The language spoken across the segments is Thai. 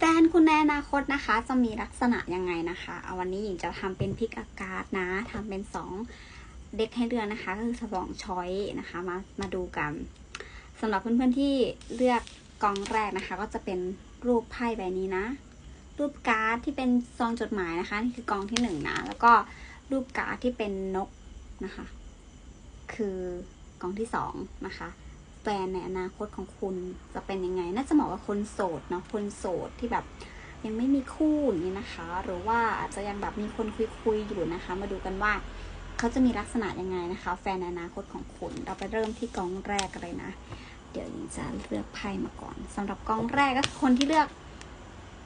แฟนคุณในอนาคตนะคะ จะมีลักษณะยังไงนะคะเอาวันนี้หญิงจะทำเป็นพิกอากาศนะทำเป็นสองเด็กให้เลือกนะคะก็คือสองช้อยนะคะมามาดูกันสำหรับเพื่อนๆที่เลือกกองแรกนะคะ ก็จะเป็นรูปไพ่ใบนี้นะ รูปการ์ดที่เป็นซองจดหมายนะคะนี่คือกองที่หนึ่งนะแล้วก็รูปการ์ดที่เป็นนกนะคะ คือกองที่สองนะคะ ฟนในอนาคตของคุณจะเป็นยังไง น่าจะเหมาะกับคนโสดเนาะ คนโสดที่แบบยังไม่มีคู่นี้นะคะ หรือว่าอาจจะยังแบบมีคนคุยคุยๆอยู่นะคะ มาดูกันว่าเขาจะมีลักษณะยังไงนะคะ แฟนในอนาคตของคุณ เราไปเริ่มที่กองแรกกันเลยนะ เดี๋ยวยิงจะเลือกไพ่มาก่อนสำหรับกองแรกก็คือคนที่เลือก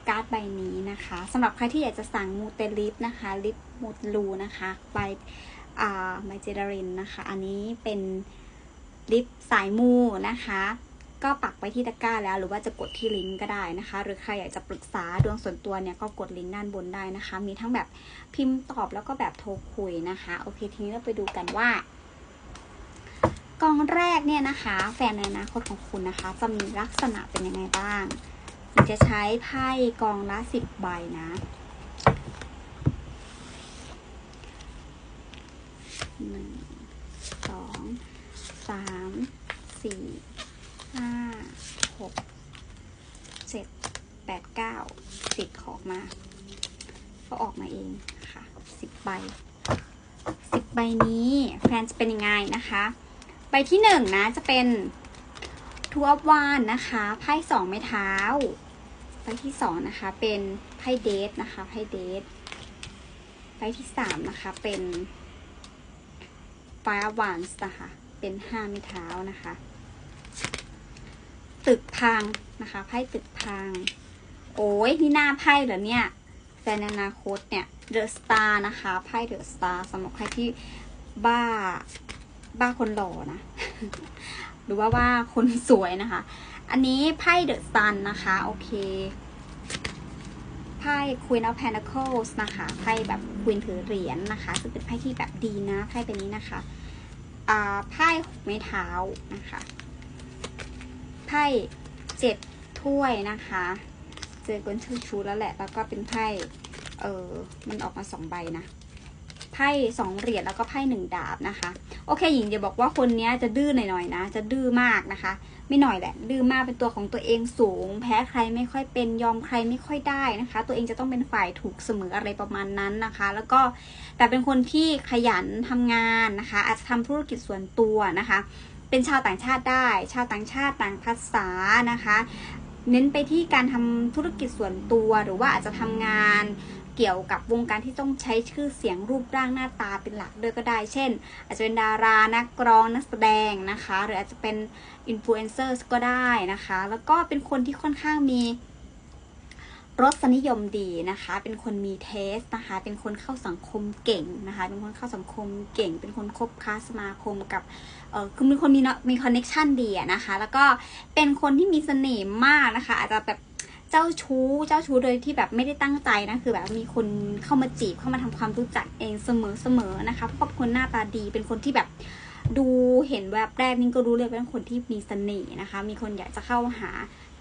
การ์ดใบนี้นะคะสำหรับใครที่อยากจะสั่งมูเตลิฟนะคะ ลิปมูตลูนะคะใบอ่าไมเจดารินนะคะ อันนี้เป็น ลิปสายมูนะคะ ก็ปักไปที่ตะกร้าแล้ว หรือว่าจะกดที่ลิงก์ก็ได้นะคะ หรือใครอยากจะปรึกษาดวงส่วนตัวเนี่ยก็กดลิงก์ด้านบนได้นะคะ มีทั้งแบบพิมพ์ตอบแล้วก็แบบโทรคุยนะคะ โอเคทีนี้เราไปดูกันว่ากองแรกเนี่ยนะคะ แฟนในอนาคตของคุณนะคะ จะมีลักษณะเป็นยังไงบ้างจะใช้ไพ่กองละสิบใบนะหนึ่งสอง สามสี่ห้าหกเจ็ดแปดเก้าสิบขออกมา ก็ออกมาเองค่ะสิบใบสิบใบนี้แฟนจะเป็นยังไงนะคะ ใบที่หนึ่งนะจะเป็นทูอัพวานนะคะไพ่สองไม้เท้า ใบที่สองนะคะเป็นไพ่เดทนะคะไพ่เดทใบที่สามนะคะเป็นไฟอวานส์นะคะ เป็นห้าไม้เท้านะคะ ตึกพังนะคะ ไพ่ตึกพัง โอ้ยนี่หน้าไพ่เหรอเนี่ยแฟนนอนาคตเนี่ยเดอะสตาร์นะคะ ไพ่เดอะสตาร์สำหรับใครที่บ้าบ้าคนหล่อนะ หรือว่าว่าคนสวยนะคะ อันนี้ไพ่เดอะซันนะคะ โอเค ไพ่ Queen of Pentacles นะคะ ไพ่แบบ Queen ถือเหรียญนะคะซึ่งเป็นไพ่ที่แบบดีนะ ไพ่เป็นนี้นะคะ ไพ่หกไม้เท้านะคะ ไพ่เจ็ดถ้วยนะคะ เจอกันชูชูแล้วแหละ แล้วก็เป็นไพ่ เออ มันออกมาสองใบนะ พ่สองเหรียญแล้วก็ไพ่หนึ่งดาบนะคะ โอเค หญิงจะบอกว่าคนนี้จะดื้อหน่อยๆนะ จะดื้อมากนะคะ ไม่หน่อยแหละ ดื้อมากเป็นตัวของตัวเองสูง แพ้ใครไม่ค่อยเป็นยอมใครไม่ค่อยได้นะคะ ตัวเองจะต้องเป็นฝ่ายถูกเสมออะไรประมาณนั้นนะคะ แล้วก็แต่เป็นคนที่ขยันทำงานนะคะ อาจจะทำธุรกิจส่วนตัวนะคะเป็นชาวต่างชาติได้ ชาวต่างชาติต่างภาษานะคะ เน้นไปที่การทำธุรกิจส่วนตัว หรือว่าอาจจะทำงานเกี่ยวกับวงการที่ต้องใช้ชื่อเสียงรูปร่างหน้าตาเป็นหลักด้วยก็ได้ เช่น อาจจะเป็นดารา นักร้อง นักแสดงนะคะ หรืออาจจะเป็นอินฟลูเอนเซอร์ก็ได้นะคะ แล้วก็เป็นคนที่ค่อนข้างมี รสนิยมดีนะคะ เป็นคนมีเทสนะคะ เป็นคนเข้าสังคมเก่งนะคะ เป็นคนเข้าสังคมเก่ง เป็นคนคบค้าสมาคมกับเออคือเป็นคนมีเนาะมีคอนเน็ชันดีนะคะ แล้วก็เป็นคนที่มีเสน่ห์มากนะคะ อาจจะแบบเจ้าชู้ เจ้าชู้โดยที่แบบไม่ได้ตั้งใจนะ คือแบบมีคนเข้ามาจีบ เข้ามาทำความรู้จักเองเสมอเสมอนะคะเพราะเป็นคนหน้าตาดี เป็นคนที่แบบดูเห็นแวบแรกนี่ก็รู้เลยว่าเป็นคนที่มีเสน่ห์นะคะ มีคนอยากจะเข้าหา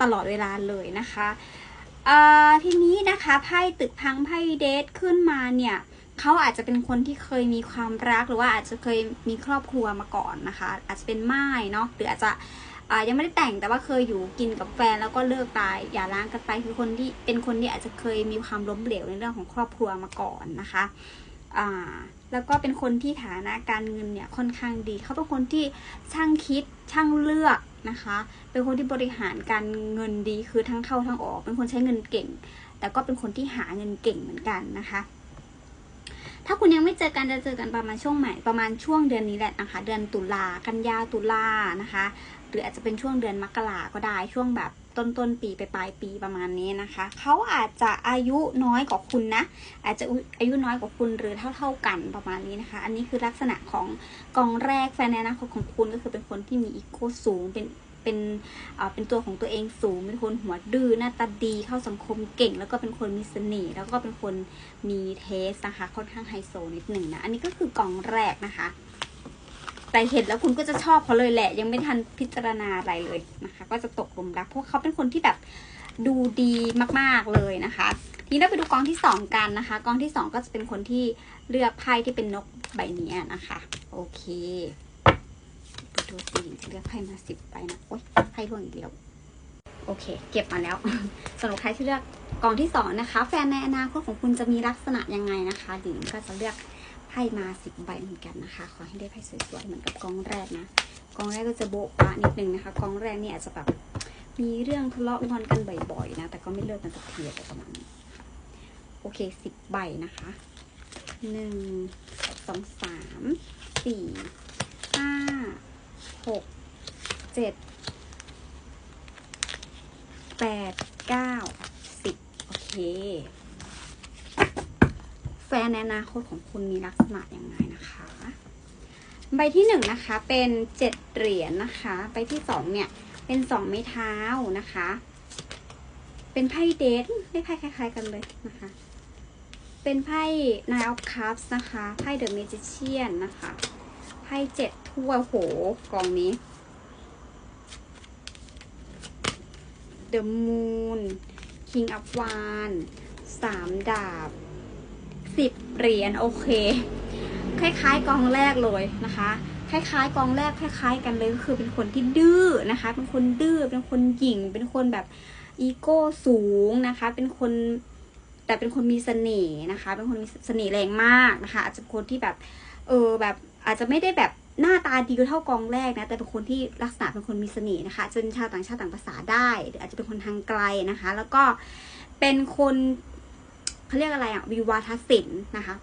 ตลอดเวลาเลยนะคะ ทีนี้นะคะไพ่ตึกพังไพ่เดทขึ้นมาเนี่ยเขาอาจจะเป็นคนที่เคยมีความรักหรือว่าอาจจะเคยมีครอบครัวมาก่อนนะคะ อาจจะเป็นม่ายเนาะหรืออาจจะยังไม่ได้แต่งแต่ว่าเคยอยู่กินกับแฟนแล้วก็เลิกตายอย่าร้างกันไปคือคนที่เป็นคนที่อาจจะเคยมีความล้มเหลวในเรื่องของครอบครัวมาก่อนนะคะอ่าแล้วก็เป็นคนที่ฐานะการเงินเนี่ยค่อนข้างดี เขาเป็นคนที่ช่างคิดช่างเลือก นะคะ เป็นคนที่บริหารการเงินดีคือทั้งเข้าทั้งออก เป็นคนใช้เงินเก่ง แต่ก็เป็นคนที่หาเงินเก่งเหมือนกันนะคะ ถ้าคุณยังไม่เจอกันจะเจอกันประมาณช่วงใหม่ประมาณช่วงเดือนนี้แหละนะคะ เดือนตุลากันยาตุลานะคะ หรืออาจจะเป็นช่วงเดือนมกราก็ได้ช่วงแบบต้นต้นปีไปปลายปีประมาณนี้นะคะ เขาอาจจะอายุน้อยกว่าคุณนะ อาจจะอายุน้อยกว่าคุณหรือเท่าเท่ากันประมาณนี้นะคะ อันนี้คือลักษณะของกองแรกแฟนในอนาคตของคุณก็คือเป็นคนที่มีอีโก้สูงเป็นเป็นเป็นตัวของตัวเองสูง เป็นคนหัวดื้อหน้าตาดีเข้าสังคมเก่ง แล้วก็เป็นคนมีเสน่ห์แล้วก็เป็นคนมีเทสนะคะค่อนข้างไฮโซนิดหนึ่งนะ อันนี้ก็คือกองแรกนะคะ แต่เห็นแล้วคุณก็จะชอบเขาเลยแหละ ยังไม่ทันพิจารณาอะไรเลยนะคะ ก็จะตกหลุมรักเพราะเขาเป็นคนที่แบบดูดีมากๆเลยนะคะ ทีนี้เราไปดูกองที่สองกันนะคะ กองที่สองก็จะเป็นคนที่เลือกไพ่ที่เป็นนกใบนี้นะคะ โอเคไปดูสิเลือกไพ่มาสิบใบนะโอ๊ยไพ่ร่วงอีกแล้วโอเค เก็บมาแล้วสำหรับใครที่เลือกกองที่สองนะคะ แฟนในอนาคตของคุณจะมีลักษณะยังไงนะคะหญิงก็จะเลือก ไพ่มาสิบใบเหมือนกันนะคะ ขอให้ได้ไพ่สวยๆเหมือนกับกองแรกนะกองแรกก็จะโบ๊ะบะนิดนึงนะคะกองแรกเนี่ยอาจจะแบบมีเรื่องทะเลาะงอนกันบ่อยๆนะ แต่ก็ไม่เลิกกันสักทีอะไรประมาณนี้โอเคสิบใบนะคะหนึ่งสองสามสี่ห้าหกเจ็ดแปดเก้าสิบโอเค แฟนในอนาคตของคุณมีลักษณะยังไงนะคะ ใบที่หนึ่งนะคะเป็นเจ็ดเหรียญนะคะ ใบที่สองเนี่ยเป็นสองไม้เท้านะคะ เป็นไพ่เดทได้ไพ่คล้าย ๆ กันเลยนะคะ เป็นไพ่ Nine of Cups นะคะไพ่ The Magician นะคะไพ่เจ็ดถ้วโหกองนี้ The Moon King of Wands สามดาบ สิบเหรียญโอเค คล้ายๆกองแรกเลยนะคะ คล้ายๆกองแรกคล้าย ๆ กันเลยก็คือเป็นคนที่ดื้อนะคะ เป็นคนดื้อเป็นคนหยิ่ง เป็นคนแบบอีโก้สูงนะคะ เป็นคนแต่เป็นคนมีเสน่ห์นะคะ เป็นคนมีเสน่ห์แรงมากนะคะ อาจจะเป็นคนที่แบบเออแบบอาจจะไม่ได้แบบหน้าตาดีเท่ากองแรกนะ แต่เป็นคนที่ลักษณะเป็นคนมีเสน่ห์นะคะจนชาวต่างชาติต่างภาษาได้หรืออาจจะเป็นคนทางไกลนะคะ แล้วก็เป็นคน เขาเรียกอะไรอะวิวาทศิลป์นะคะ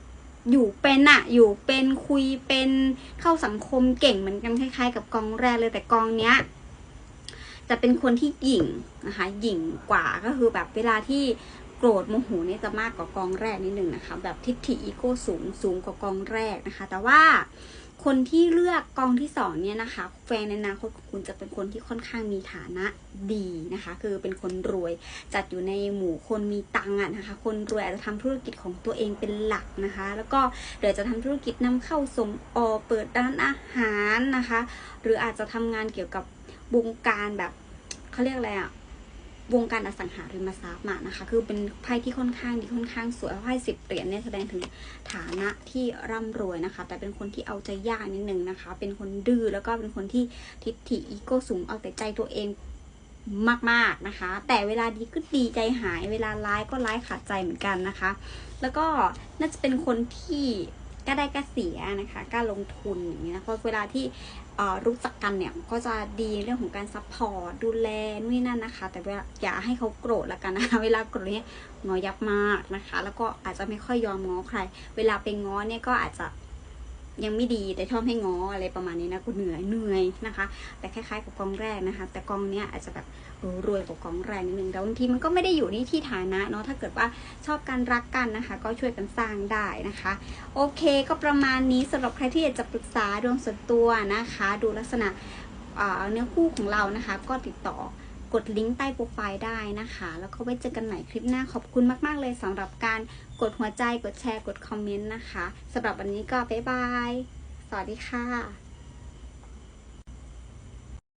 อยู่เป็นอะอยู่เป็นคุยเป็นเข้าสังคมเก่งเหมือนกันคล้าย ๆ กับกองแรกเลยแต่กองเนี้ยจะเป็นคนที่หยิ่งนะคะหยิ่งกว่าก็คือแบบเวลาที่โกรธโมโหเนี่ยจะมากกว่ากองแรกนิดหนึ่งนะคะ แบบทิฏฐิอีโก้สูงสูงกว่ากองแรกนะคะ แต่ว่า คนที่เลือกกองที่สองเนี่ยนะคะ แฟนในอนาคตของคุณจะเป็นคนที่ค่อนข้างมีฐานะดีนะคะ คือเป็นคนรวยจัดอยู่ในหมู่คนมีตังค์อะนะคะ คนรวยอาจจะทำธุรกิจของตัวเองเป็นหลักนะคะ แล้วก็เดี๋ยวจะทำธุรกิจนำเข้าส่งออกเปิดร้านอาหารนะคะ หรืออาจจะทำงานเกี่ยวกับวงการแบบเขาเรียกอะไรอะ วงการอสังหาริมทรัพย์มานะคะ คือเป็นไพ่ที่ค่อนข้างดีค่อนข้างสวยไพ่สิบเหรียญเนี่ยแสดงถึงฐานะที่ร่ำรวยนะคะ แต่เป็นคนที่เอาใจยากนิดนึงนะคะ เป็นคนดื้อแล้วก็เป็นคนที่ทิฏฐิอีโก้สูงเอาแต่ใจตัวเองมากๆนะคะ แต่เวลาดีก็ดีใจหาย เวลาร้ายก็ร้ายขาดใจเหมือนกันนะคะ แล้วก็น่าจะเป็นคนที่ ก็ได้ก็เสียนะคะกล้าลงทุนอย่างนี้นะเพราะเวลาที่รู้จักกันเนี่ยก็จะดีเรื่องของการซัพพอร์ตดูแลนู่นนนั่นนะคะ แต่เวลาอย่าให้เขาโกรธละกันนะคะเวลาโกรธเนี่ยงอยับมากนะคะ แล้วก็อาจจะไม่ค่อยยอมง้อใคร เวลาไปง้อเนี่ยก็อาจจะ ยังไม่ดีแต่ชอบให้ง้ออะไรประมาณนี้นะกูเหนื่อยเหนื่อยนะคะ แต่คล้ายๆกับกองแรกนะคะ แต่กองเนี้ยอาจจะแบบรวยกว่ากองแรกนิดนึงแต่บางทีมันก็ไม่ได้อยู่ในที่ฐานะเนาะถ้าเกิดว่าชอบการรักกันนะคะ ก็ช่วยกันสร้างได้นะคะ โอเคก็ประมาณนี้สำหรับใครที่อยากจะปรึกษาดวงส่วนตัวนะคะ ดูลักษณะเนื้อคู่ของเรานะคะ ก็ติดต่อ กดลิงก์ใต้โปรไฟล์ได้นะคะ แล้วก็ไว้เจอกันใหม่คลิปหน้าขอบคุณมาก ๆ เลยสำหรับการกดหัวใจกดแชร์กดคอมเมนต์นะคะสำหรับวันนี้ก็บ๊ายบาย สวัสดีค่ะ